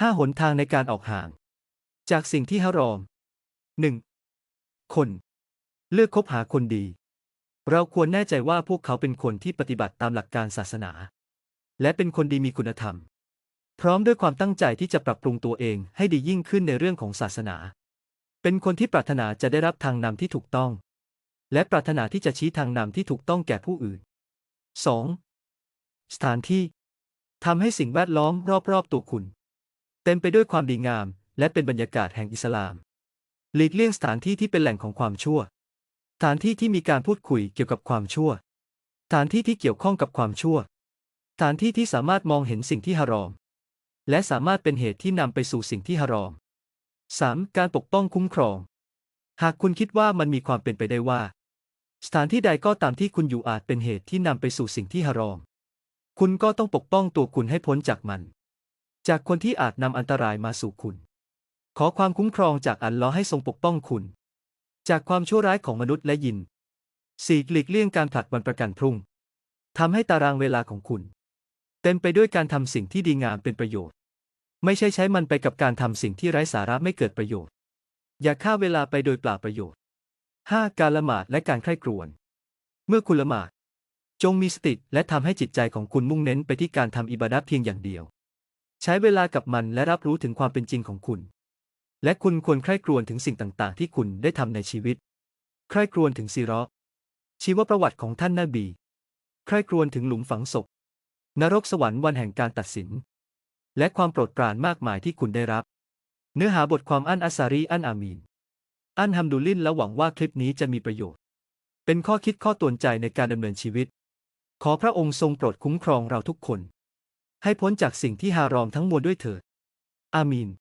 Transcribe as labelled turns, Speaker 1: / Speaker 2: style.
Speaker 1: ห้าหนทางในการออกห่าง จากสิ่งที่ฮารอม 1. คน เลือกคบหาคนดี เราควรแน่ใจว่าพวกเขาเป็นคนที่ปฏิบัติตามหลักการศาสนา และเป็นคนดีมีคุณธรรม พร้อมด้วยความตั้งใจที่จะปรับปรุงตัวเองให้ดียิ่งขึ้นในเรื่องของศาสนา เป็นคนที่ปรารถนาจะได้รับทางนำที่ถูกต้อง และปรารถนาที่จะชี้ทางนำที่ถูกต้องแก่ผู้อื่น 2. สถานที่ทำให้สิ่งแวดล้อมรอบๆตัวคุณ เต็มไปด้วยความดีงาม และเป็นบรรยากาศแห่งอิสลาม หลีกเลี่ยงสถานที่ที่เป็นแหล่งของความชั่ว สถานที่ที่มีการพูดคุยเกี่ยวกับความชั่ว สถานที่ที่เกี่ยวข้องกับความชั่ว สถานที่ที่สามารถมองเห็นสิ่งที่ฮารอม และสามารถเป็นเหตุที่นำไปสู่สิ่งที่ฮารอม 3. การปกป้องคุ้มครอง หากคุณคิดว่ามันมีความเป็นไปได้ว่า สถานที่ใดก็ตามที่คุณอยู่อาจเป็นเหตุที่นำไปสู่สิ่งที่ฮารอม คุณก็ต้องปกป้องตัวคุณให้พ้นจากมัน จากคนที่อาจนำอันตรายมาสู่คุณ ขอความคุ้มครองจากอัลลอฮ์ให้ทรงปกป้องคุณ จากความชั่วร้ายของมนุษย์และยินสี่หลีกเลี่ยงการผลัดวันประกันพรุ่งทำให้ตารางเวลาของคุณ เต็มไปด้วยการทำสิ่งที่ดีงามเป็นประโยชน์ ไม่ใช่ใช้มันไปกับการทำสิ่งที่ไร้สาระไม่เกิดประโยชน์ อย่าฆ่าเวลาไปโดยเปล่าประโยชน์ 5. การละหมาดและการใคร่ครวญเมื่อคุณละหมาดจงมีสติและทำให้จิตใจของคุณมุ่งเน้นไปที่การทำอิบาดะห์เพียงอย่างเดียว ใช้เวลากับมันและรับรู้ถึงความเป็นจริงของคุณ และคุณควรใคร่ครวญถึงสิ่งต่างๆ ที่คุณได้ทำในชีวิต ใคร่ครวญถึงซีราะห์ชีวประวัติของท่านนาบี ใคร่ครวญถึงหลุมฝังศพ นรกสวรรค์วันแห่งการตัดสิน และความโปรดปรานมากมายที่คุณได้รับ เนื้อหาบทความอันอัสซารีอันอามีน อันฮัมดุลิลและหวังว่าคลิปนี้จะมีประโยชน์ เป็นข้อคิดข้อตวนใจในการดำเนินชีวิต ขอพระองค์ทรงโปรดคุ้มครองเราทุกคน ให้พ้นจากสิ่งที่ฮารอมทั้งมวลด้วยเถิด อามีน